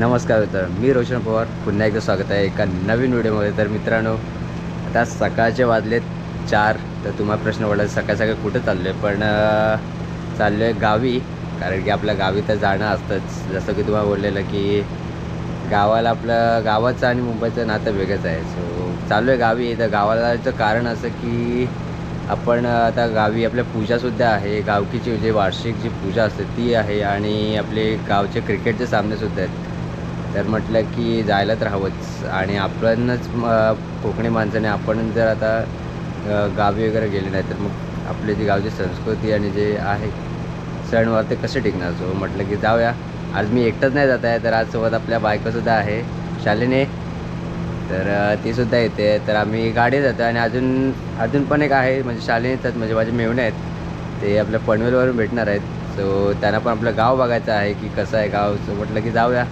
नमस्कार मित्र मी रोशन पवार. पुन्हा एकदा स्वागत आहे एका नवीन व्हिडिओमध्ये. तर मित्रांनो आता सकाळचे वाजलेत चार. तर तुम्हाला प्रश्न पडला सकाळ सकाळ कुठं चाललो आहे पण चाललो आहे गावी. कारण की आपल्या गावी तर जाणं असतंच. जसं की तुम्हाला बोललेलं की गावाला आपलं गावाचं आणि मुंबईचं नातं वेगळंच आहे. सो चाललो आहे गावी. तर गावालाचं कारण असं की आपण आता गावी आपल्या पूजासुद्धा आहे. गावकीची जे वार्षिक जी पूजा असते ती आहे. आणि आपले गावचे क्रिकेटचे सामनेसुद्धा आहेत. तर म्हटलं की जायलाच राहावंच. आणि आपणच कोकणी माणसाने आपण जर आता गावी वगैरे गेले नाही तर मग आपली जी गावची संस्कृती आणि जे आहे सणवार ते कसे टिकणार? सो म्हटलं की जाऊया. आज मी एकटाच नाही जात आहे तर आज सोबत आपल्या बायकोसुद्धा आहे शालिनी. तर तीसुद्धा येते तर आम्ही गाडी जातो आणि अजून अजून पण एक आहे म्हणजे शालिनीचाच म्हणजे माझे मेवणे आहेत. ते आपल्या पनवेलवरून भेटणार आहेत. सो त्यांना पण आपलं गाव बघायचं आहे की कसं आहे गाव. म्हटलं की जाऊया.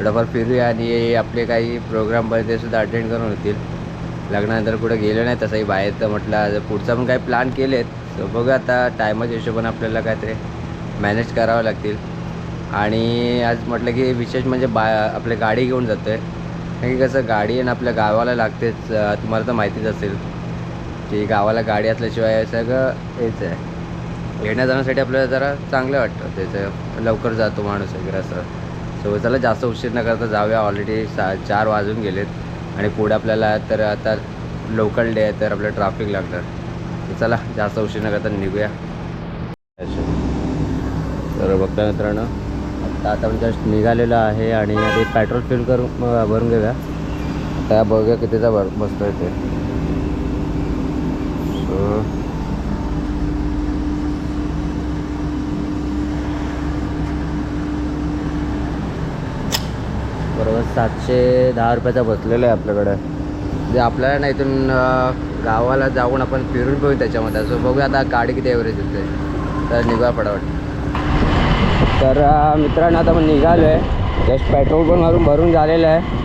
थोडंफार फिरूया आणि आपले काही प्रोग्राम ते सुद्धा अटेंड करून होतील. लग्नानंतर कुठं गेलो नाही तसंही बाहेर तर म्हटलं पुढचा पण काही प्लॅन केलेत. सो बघू आता टायमाच्या हिशोबाने आपल्याला काहीतरी मॅनेज करावं लागतील. आणि आज म्हटलं की विशेष म्हणजे बा आपली गाडी घेऊन जातो आहे कारण की कसं गाडी आणि आपल्या गावाला लागतेच. तुम्हाला तर माहितीच असेल की गावाला गाडी असल्याशिवाय सगळं हेच आहे. येण्या जाण्यासाठी आपल्याला जरा चांगलं वाटतं. त्याचं लवकर जातो माणूस वगैरे असं. सो चला जास्त उशीर न करता जाऊया. ऑलरेडी सा चार वाजून गेलेत. आणि पुढे आपल्याला तर आता लोकल डे आहे तर आपलं ट्रॅफिक लागणार. तर चला जास्त उशीर न करता निघूया. तर बघता मित्रांनो आता आता म्हणजे जस्ट निघालेलं आहे आणि आधी पेट्रोल फिल करून भरून घेऊया. आता बघूया कितीचा भर बसतोय ते. सो बरोबर सातशे दहा रुपयाचा बसलेला आहे आपल्याकडे. जे आपल्याला ना इथून गावाला जाऊन आपण फिरून पाहू त्याच्यामध्ये. सो बघूया आता गाडी किती ॲव्हरेज येते. तर निघा पडावट तर मित्रांनो आता मग निघालो आहे जस्ट पेट्रोल पण मारून भरून झालेलं आहे.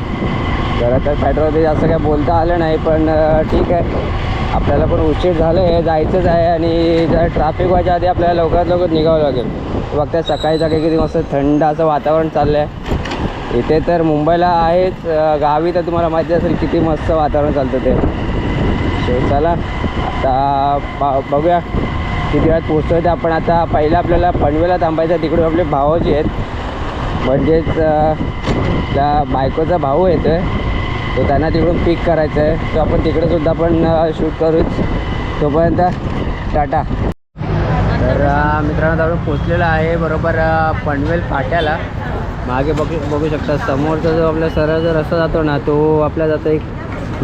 खरं तर पेट्रोल ते जास्त काय बोलता आलं नाही पण ठीक आहे. आपल्याला पण उशीर झालं आहे जायचंच आहे आणि जर ट्रॅफिक व्हायच्या आधी आपल्याला लवकरात लवकर निघावं लागेल. फक्त सकाळी सकाळी किती मस्त थंड असं वातावरण चाललं आहे इथे तर मुंबईला आहेच गावी तर तुम्हाला माहिती असेल किती मस्त वातावरण चालतं ते. सो चला आता पा बघूया किती वेळात पोचतो ते आपण आता पहिलं आपल्याला पनवेला थांबायचं तिकडून आपले भावाजी आहेत. म्हणजेच त्या बायकोचा भाऊ येतो आहे तो त्यांना तिकडून पिक करायचं आहे तो आपण तिकडेसुद्धा पण शूट करूच. तोपर्यंत टाटा. तर मित्रांनो आपण पोचलेला आहे बरोबर पनवेल फाट्याला. मागे बघू बघू शकता समोरचा जो आपला सरळ जो रस्ता जातो ना तो आपला जातो एक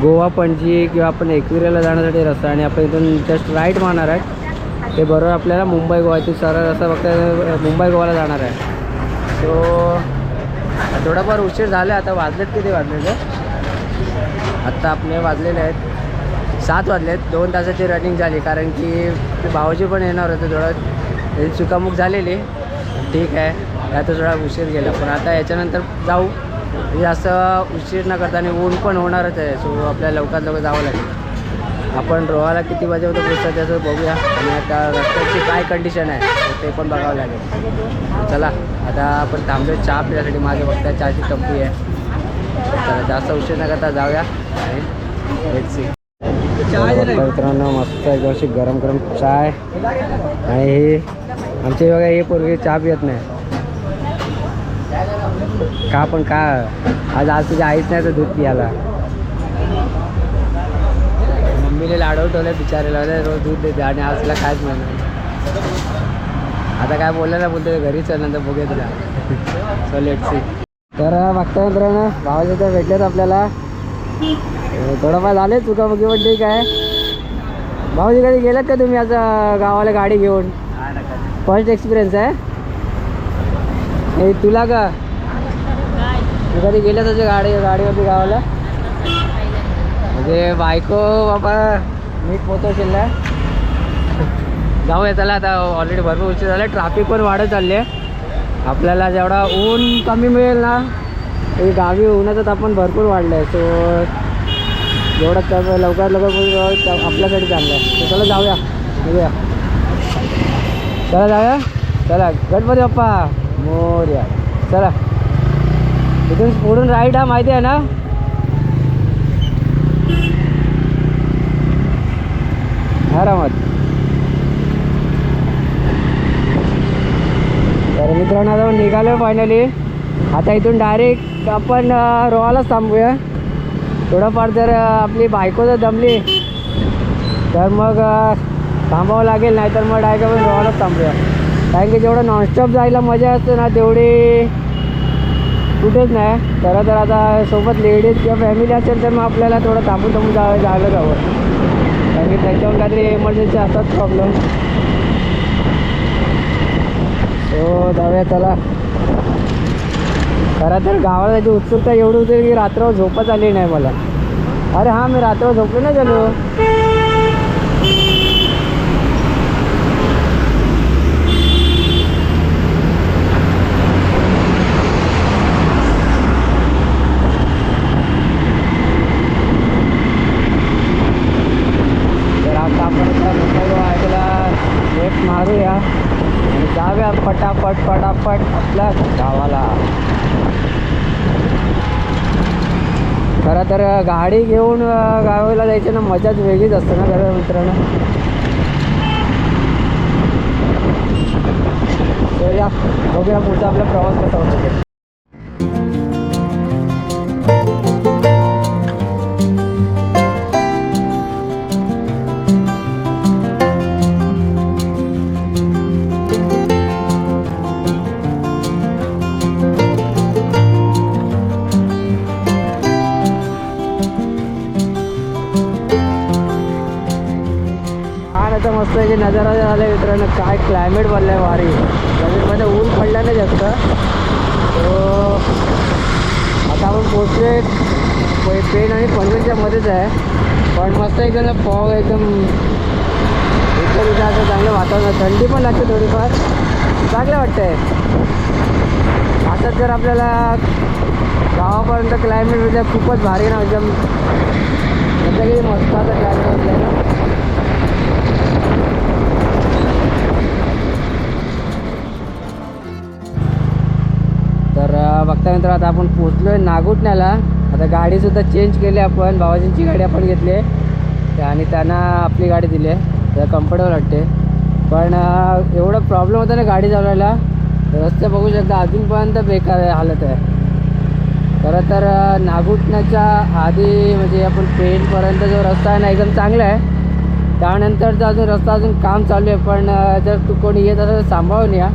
गोवा पणजी किंवा आपण एकविरेला जाण्यासाठी रस्ता आणि आपण इथून जस्ट राईट मारणार आहे. ते बरोबर आपल्याला मुंबई गोवा इथून सरळ रस्ता फक्त मुंबई गोवाला जाणार आहे. सो थोडाफार उशीर झाला आता वाजलेत किती वाजलेले आत्ता आपले वाजलेले आहेत. सात वाजलेत दोन तासाची रनिंग झाली कारण की भावाजी पण येणार होते थोडं चुकामुक झालेली. ठीक आहे. आता थोडा उशीर गेला पण आता याच्यानंतर जाऊ. म्हणजे जास्त उशीर न करता आणि ऊन पण होणारच आहे सो आपल्याला लवकरात लवकर जावं लागेल. आपण रोहाला किती वाजेपर्यंत पोचतात त्याचं बघूया. आणि आता रस्त्याची काय कंडिशन आहे ते पण बघावं लागेल. चला आता आपण थांबलो चहा पिण्यासाठी माझ्या बघता चहाची टप्पी आहे. चला जास्त उशीर न करता जाऊया. आणि. मित्रांनो मस्त एकदम अशी गरम गरम चाय आणि हे आमच्या बघा हे पूर्वी चहा पियत नाही. का पण का? आज आज तुझ्या आईच नाही तर दूध पियाला. मम्मीने लाडव ठेवले बिचारेला लावलं रोज दूध देते आणि आज तिला कायच म्हणणार आता काय बोललं ना बोलतो घरी चल नंतर बघूया तुला. सो लेट सी तर बघता मित्रांनो भावाच्या तर भेटलेत आपल्याला. थोडंफार झाले चुका बघी पण ठीक आहे. भाऊजी कधी गेलात का तुम्ही आता गावाला गाडी घेऊन? फर्स्ट एक्सपिरियन्स आहे. हे तुला का? तू कधी गेलं तसं गाडी गाडीवरती गावाला? म्हणजे बायको बाबा मी पोहोचवशील ना जाऊया चला आता. ऑलरेडी भरपूर उशीर झाला ट्रॅफिक पण वाढत चालली आहे. आपल्याला जेवढा ऊन कमी मिळेल ना ते गावी उन्हाचं तापमान भरपूर वाढलं आहे सो एवढं कमी लवकर लवकर आपल्याकडे आपल्यासाठी चांगलं आहे. चला जाऊया. बघूया चला जाऊया. चला. गणपती बाप्पा. मोर्या. चला. इथून पुढून राईट हा माहिती आहे ना? आरामात. तर मित्रांनो आता निघालो फायनली आता इथून डायरेक्ट आपण रोहालाच थांबूया. थोडंफार जर आपली बायको जर दमली तर मग थांबावं लागेल नाही तर मग डायरेक्ट आपण रोहालाच थांबूया. कारण की जेवढं नॉनस्टॉप जायला मजा असते ना तेवढी कुठेच नाही. खरं तर आता सोबत लेडीज किंवा फॅमिली असेल तर मग आपल्याला थोडं थांबून थांबून जा जायलाच हवं कारण की त्याच्यावर काहीतरी इमर्जन्सी असतात प्रॉब्लेम हो जाऊया चला. खरं तर गावाला त्याची उत्सुकता एवढी होती की रात्र झोपच आली नाही मला. अरे हां मी रात्र झोपलो नाही झालो. तर आता आपण ऐकला मारूया. जाव्या पटापट पटापट आपल्या गावाला. खरं तर गाडी घेऊन गावाला जायची ना मजाच वेगळीच असते ना खरं मित्रांनो. बघूया पुढचा आपला प्रवास कसा होतो. छान आता मस्त आहे की नजारा झाला मित्रांनो. काय क्लायमेट बनलं आहे वारी क्लायमेटमध्ये ऊन पडलं नाही जास्त. आता आपण पोचले पेन आणि पनवेलच्या मध्येच आहे. पण मस्त एकदम फॉग एकदम. इथं असं चांगलं वातावरण थंडी पण लागते थोडीफार. चांगलं वाटतंय. आता जर आपल्याला गावापर्यंत क्लायमेट म्हणजे खूपच भारी ना एकदम. म्हणजे मस्त असं क्लायमेट बघता मित्र आता आपण पोचलो आहे नागुटण्याला. आता गाडीसुद्धा चेंज केली आपण. बाबाजींची गाडी आपण घेतली आहे. आणि त्यांना आपली गाडी दिली आहे. तर कम्फर्टेबल वाटते. पण एवढं प्रॉब्लेम होता ना गाडी चालवायला रस्ते बघू शकता अजूनपर्यंत बेकार आहे हालत आहे. खरं तर नागुटण्याच्या आधी म्हणजे आपण पेनपर्यंत जो रस्ता आहे ना एकदम चांगला आहे. त्यानंतरचा अजून रस्ता अजून काम चालू आहे. पण जर तू कोणी येत असेल तर सांभाळून या.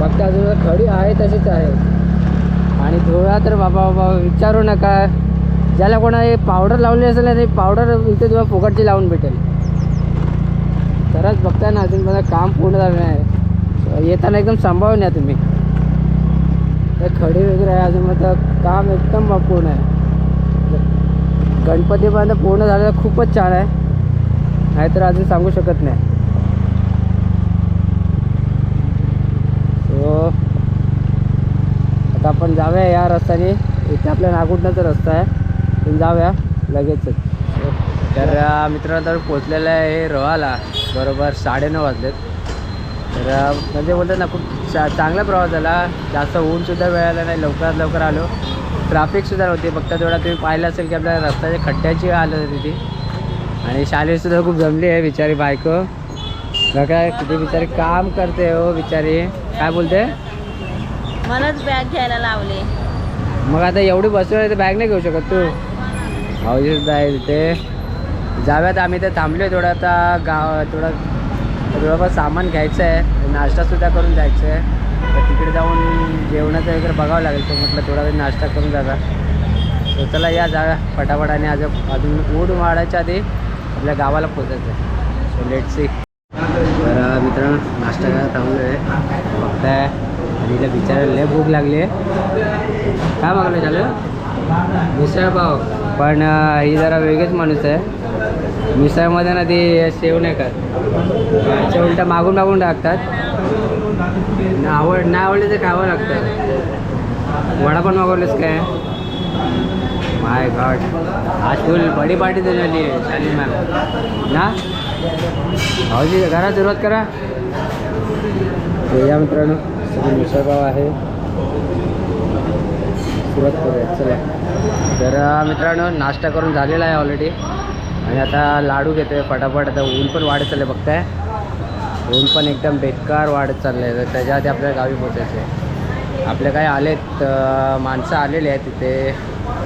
फक्त अजून खडी आहे तशीच आहे. आणि धुळा तर बाबा बाबा विचारू नका. ज्याला कोणा पावडर लावली असेल ना ते पावडर इथे तुला फुकटची लावून भेटेल. तरच बघताय ना अजून मला काम पूर्ण झालं नाही. येताना एकदम सांभाळून या तुम्ही. ते खडे वगैरे आहे अजून माझं काम एकदम पूर्ण आहे. गणपतीपर्यंत पूर्ण झालं तर खूपच छान आहे. नाहीतर अजून सांगू शकत नाही सो आता आपण जाऊया या रस्त्याने. इथे आपल्या नागुटण्याचा रस्ता आहे. जाऊया लगेचच तर मित्रांनो तर पोचलेलं आहे रोहाला बरोबर साडेनऊ वाजलेत. तर म्हणजे बोलतात ना खूप चा चांगला प्रवास झाला. जास्त ऊनसुद्धा मिळालं नाही. लवकरात लवकर आलो. ट्रॅफिकसुद्धा नव्हती. फक्त तेवढा तुम्ही पाहिलं असेल की आपल्या रस्त्याच्या खड्ड्याची आलं होती ती. आणि शालेसुद्धा खूप जमली आहे बिचारी बायको. काय किती बिचारी काम करते हो बिचारी. काय बोलते? मलाच बॅग घ्यायला लावले. मग आता एवढी बसवर तर बॅग नाही घेऊ शकत तू. भाऊजी सुद्धा आहे तिथे. जाव्यात आम्ही तर थांबलो थोडं आता. गाव थोडं थोडंफार सामान घ्यायचं आहे नाश्तासुद्धा करून जायचं आहे तर तिकडे जाऊन जेवणाचं वगैरे बघावं लागेल. तो म्हटलं थोडा वेळ नाश्ता करून जाता तर चला या जाव्या फटाफट आणि आज अजून ऊड वाढायच्या आधी आपल्या गावाला पोचायचं आहे सो लेट सी तर मित्रांनो नाश्ता करायला थांबलो आहे बघताय. आणि बिचारा बिचारायला लय भूक लागली. आहे काय मागलं झालं? मिसळ पाव. पण ही जरा वेगळीच माणूस आहे. मिसळमध्ये ना ती सेव नाही करत उलटा मागून मागून टाकतात. आवड नाही आवडले तर खावं लागतं. वडा पण मागवलेस काय? माय गॉड आज फुल बडी पार्टी तर झाली आहे शाली मॅम. ना? भाऊजी घरा सुरुवात करा. या मित्रांनो. सगळी मिसळपाव आहे. सुरुवात करूया चला. तर मित्रांनो नाश्ता करून झालेला आहे ऑलरेडी आणि आता लाडू घेतोय पटापट आता ऊन पण वाढत चाललं बघताय. ऊन पण एकदम बेकार वाढत चाललं आहे तर त्याच्या आधी आपल्या गावी पोचायचं आहे आपले काय आलेत माणसं आलेली आहेत तिथे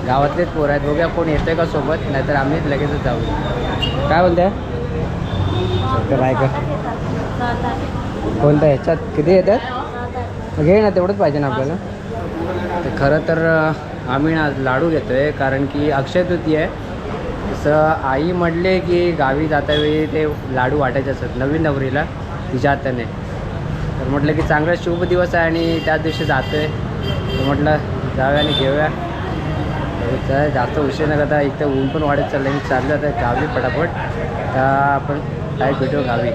गावातलेच पोरं आहेत. बघूया कोण येतंय का सोबत. नाहीतर आम्ही लगेचच जाऊ. काय बोलताय? तर बायका कोणत्या ह्याच्यात? किती येतात? घे ना तेवढंच पाहिजे ना आपल्याला. ते खरं तर आम्ही ना लाडू घेतो आहे कारण की अक्षय तृतीय आहे. तसं आई म्हटले की गावी जातावेळी ते लाडू वाटायचे असतात नवीन नवरीला तिच्या हाताने तर म्हटलं की चांगला शुभ दिवस आहे आणि त्याच दिवशी जातो आहे तर म्हटलं जाऊया आणि घेऊया. तर जास्त उशीर न करता एक तर ऊन पण वाढत चाललं मी चाललं तर गावी पटापट. तर आपण डायरेक्ट भेटू गावी?